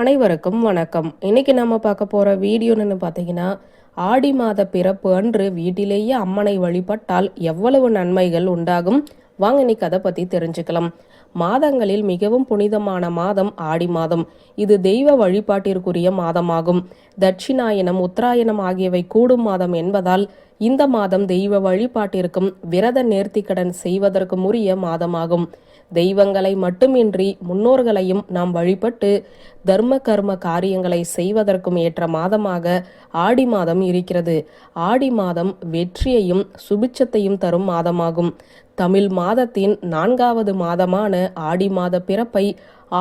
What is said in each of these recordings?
அனைவருக்கும் வணக்கம். இன்னைக்கு நம்ம பார்க்க போகிற வீடியோன்னு பார்த்தீங்கன்னா ஆடி மாத பிறப்பு அன்று வீட்டிலேயே அம்மனை வழிபட்டால் எவ்வளவு நன்மைகள் உண்டாகும்? வாங்க இன்னைக்கு அதை பற்றி தெரிஞ்சுக்கலாம். மாதங்களில் மிகவும் புனிதமான மாதம் ஆடி மாதம். இது தெய்வ வழிபாட்டிற்குரிய மாதமாகும். தட்சிணாயனம் உத்தராயணம் ஆகியவை கூடும் மாதம் என்பதால் இந்த மாதம் தெய்வ வழிபாட்டிற்கும் விரத நேர்த்திக்கடன் செய்வதற்கும் உரிய மாதமாகும். தெய்வங்களை மட்டுமின்றி முன்னோர்களையும் நாம் வழிபட்டு தர்ம கர்ம காரியங்களை செய்வதற்கும் ஏற்ற மாதமாக ஆடி மாதம் இருக்கிறது. ஆடி மாதம் வெற்றியையும் சுபிச்சத்தையும் தரும் மாதமாகும். தமிழ் மாதத்தின் நான்காவது மாதமான ஆடி மாத பிறப்பை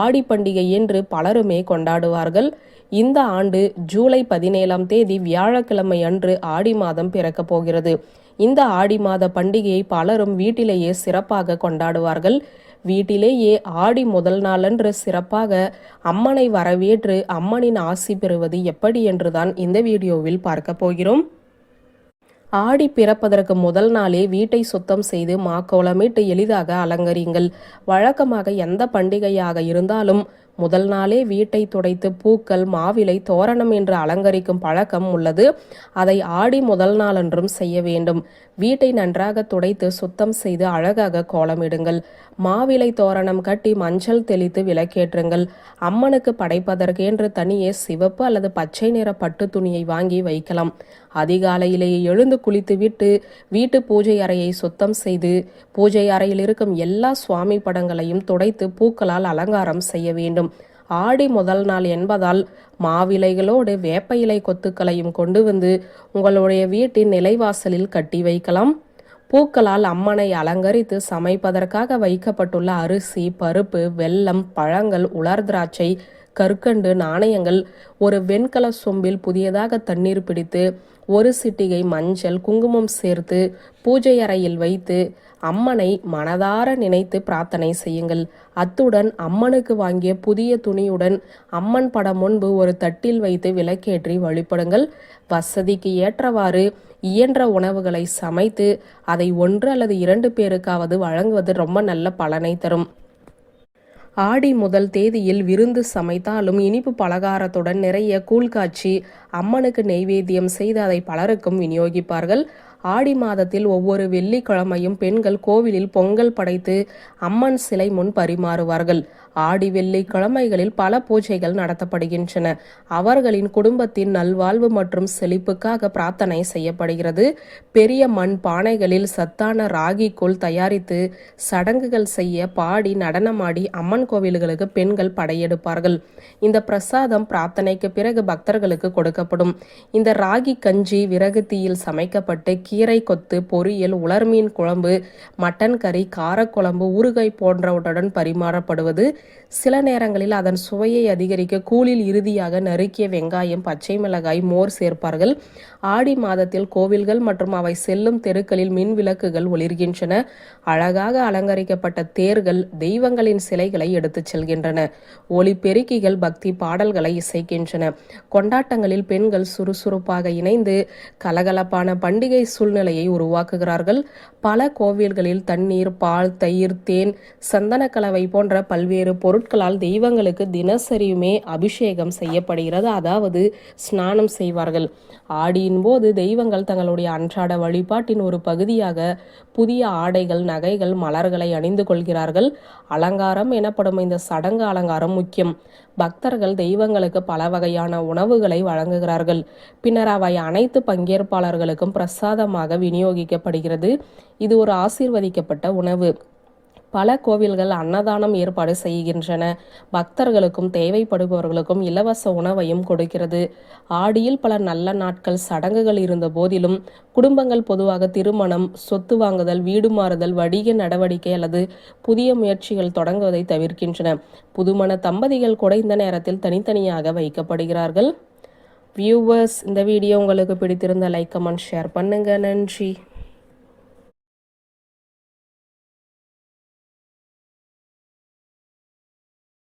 ஆடி பண்டிகை என்று பலருமே கொண்டாடுவார்கள். இந்த ஆண்டு ஜூலை பதினேழாம் தேதி வியாழக்கிழமை அன்று ஆடி மாதம் பிறக்கப் போகிறது. இந்த ஆடி மாத பண்டிகையை பலரும் வீட்டிலேயே சிறப்பாக கொண்டாடுவார்கள். வீட்டிலேயே ஆடி முதல் நாளன்று சிறப்பாக அம்மனை வரவேற்று அம்மனின் ஆசி பெறுவது எப்படி என்றுதான் இந்த வீடியோவில் பார்க்க போகிறோம். ஆடி பிறப்பதற்கு முதல் நாளே வீட்டை சுத்தம் செய்து மாக்கோலமிட்டு எளிதாக அலங்கரியுங்கள். வழக்கமாக எந்த பண்டிகையாக இருந்தாலும் முதல் நாளே வீட்டை துடைத்து பூக்கள் மாவிலை தோரணம் என்று அலங்கரிக்கும் பழக்கம் உள்ளது. அதை ஆடி முதல் நாளன்றும் செய்ய வேண்டும். வீட்டை நன்றாக துடைத்து சுத்தம் செய்து அழகாக கோலமிடுங்கள். மாவிலை தோரணம் கட்டி மஞ்சள் தெளித்து விளக்கேற்றுங்கள். அம்மனுக்கு படைப்பதற்கென்று தனியே சிவப்பு அல்லது பச்சை நிற பட்டு துணியை வாங்கி வைக்கலாம். அதிகாலையிலேயே எழுந்து குளித்துவிட்டு வீட்டு பூஜை அறையை சுத்தம் செய்து பூஜை அறையில் இருக்கும் எல்லா சுவாமி படங்களையும் துடைத்து பூக்களால் அலங்காரம் செய்ய வேண்டும். ஆடி முதல் நாள் என்பதால் மாவிலைகளோடு வேப்ப இலை கொத்துக்களையும் கொண்டு வந்து உங்களுடைய வீட்டின் நிலைவாசலில் கட்டி வைக்கலாம். பூக்களால் அம்மனை அலங்கரித்து சமைப்பதற்காக வைக்கப்பட்டுள்ள அரிசி பருப்பு வெல்லம் பழங்கள் உலர் திராட்சை கற்கண்டு நாணயங்கள் ஒரு வெண்கல சொம்பில் புதியதாக தண்ணீர் பிடித்து ஒரு சிட்டிகை மஞ்சள் குங்குமம் சேர்த்து பூஜை அறையில் வைத்து அம்மனை மனதார நினைத்து பிரார்த்தனை செய்யுங்கள். அத்துடன் அம்மனுக்கு வாங்கிய புதிய துணியுடன் அம்மன் படம் முன்பு ஒரு தட்டில் வைத்து விளக்கேற்றி வழிபடுங்கள். வசதிக்கு ஏற்றவாறு இயன்ற உணவுகளை சமைத்து அதை ஒன்று அல்லது இரண்டு பேருக்காவது வழங்குவது ரொம்ப நல்ல பலனை தரும். ஆடி முதல் தேதியில் விருந்து சமைத்தாலும் இனிப்பு பலகாரத்துடன் நிறைய கூழ்காட்சி அம்மனுக்கு நெய்வேத்தியம் செய்து அதை பலருக்கும் விநியோகிப்பார்கள். ஆடி மாதத்தில் ஒவ்வொரு வெள்ளிக்கிழமையும் பெண்கள் கோவிலில் பொங்கல் படைத்து அம்மன் சிலை முன் பரிமாறுவார்கள். ஆடி வெள்ளி கிழமைகளில் பல பூஜைகள் நடத்தப்படுகின்றன. அவர்களின் குடும்பத்தின் நல்வாழ்வு மற்றும் செழிப்புக்காக பிரார்த்தனை செய்யப்படுகிறது. பெரிய மண் பானைகளில் சத்தான ராகி கூழ் தயாரித்து சடங்குகள் செய்ய பாடி நடனமாடி அம்மன் கோவில்களுக்கு பெண்கள் படையெடுப்பார்கள். இந்த பிரசாதம் பிரார்த்தனைக்கு பிறகு பக்தர்களுக்கு கொடுக்கப்படும். இந்த ராகி கஞ்சி விறகு தீயில் சமைக்கப்பட்டு கீரை கொத்து பொரியல் உலர்மீன் குழம்பு மட்டன் கறி காரக்குழம்பு ஊறுகாய் போன்றவற்றுடன் பரிமாறப்படுவது சில நேரங்களில் அதன் சுவையை அதிகரிக்க கூலில் இறுதியாக நறுக்கிய வெங்காயம் பச்சை மிளகாய் மோர் சேர்ப்பார்கள். ஆடி மாதத்தில் கோவில்கள் மற்றும் அவை செல்லும் தெருக்களில் மின் விளக்குகள் ஒளிர்கின்றன. அழகாக அலங்கரிக்கப்பட்ட தேர்கள் தெய்வங்களின் சிலைகளை எடுத்துச் செல்கின்றன. ஒளி பெருக்கிகள் பக்தி பாடல்களை இசைக்கின்றன. கொண்டாட்டங்களில் பெண்கள் சுறுசுறுப்பாக இணைந்து கலகலப்பான பண்டிகை சூழ்நிலையை உருவாக்குகிறார்கள். பல கோவில்களில் தண்ணீர் பால் தயிர் தேன் சந்தன கலவை போன்ற பல்வேறு பொருட்களால் தெய்வங்களுக்கு தினசரியுமே அபிஷேகம் செய்யப்படுகிறது. அதாவது ஸ்நானம் செய்வார்கள். ஆடியின் போது தெய்வங்கள் தங்களுடைய அன்றாட வழிபாட்டின் ஒரு பகுதியாக புதிய ஆடைகள் நகைகள் மலர்களை அணிந்து கொள்கிறார்கள். அலங்காரம் எனப்படும் இந்த சடங்கு அலங்காரம் முக்கியம். பக்தர்கள் தெய்வங்களுக்கு பல வகையான உணவுகளை வழங்குகிறார்கள். பின்னர் அவை அனைத்து பங்கேற்பாளர்களுக்கும் பிரசாதமாக விநியோகிக்கப்படுகிறது. இது ஒரு ஆசீர்வதிக்கப்பட்ட உணவு. பல கோவில்கள் அன்னதானம் ஏற்பாடு செய்கின்றன. பக்தர்களுக்கும் தேவைப்படுபவர்களுக்கும் இலவச உணவையும் கொடுக்கிறது. ஆடியில் பல நல்ல நாட்கள் சடங்குகள் இருந்த போதிலும் குடும்பங்கள் பொதுவாக திருமணம் சொத்து வாங்குதல் வீடு மாறுதல் வணிக நடவடிக்கை அல்லது புதிய முயற்சிகள் தொடங்குவதை தவிர்க்கின்றன. புதுமண தம்பதிகள் கூட இந்த நேரத்தில் தனித்தனியாக வைக்கப்படுகிறார்கள். வியூவர்ஸ் இந்த வீடியோ உங்களுக்கு பிடித்திருந்த லைக் கமெண்ட் ஷேர் பண்ணுங்க. நன்றி.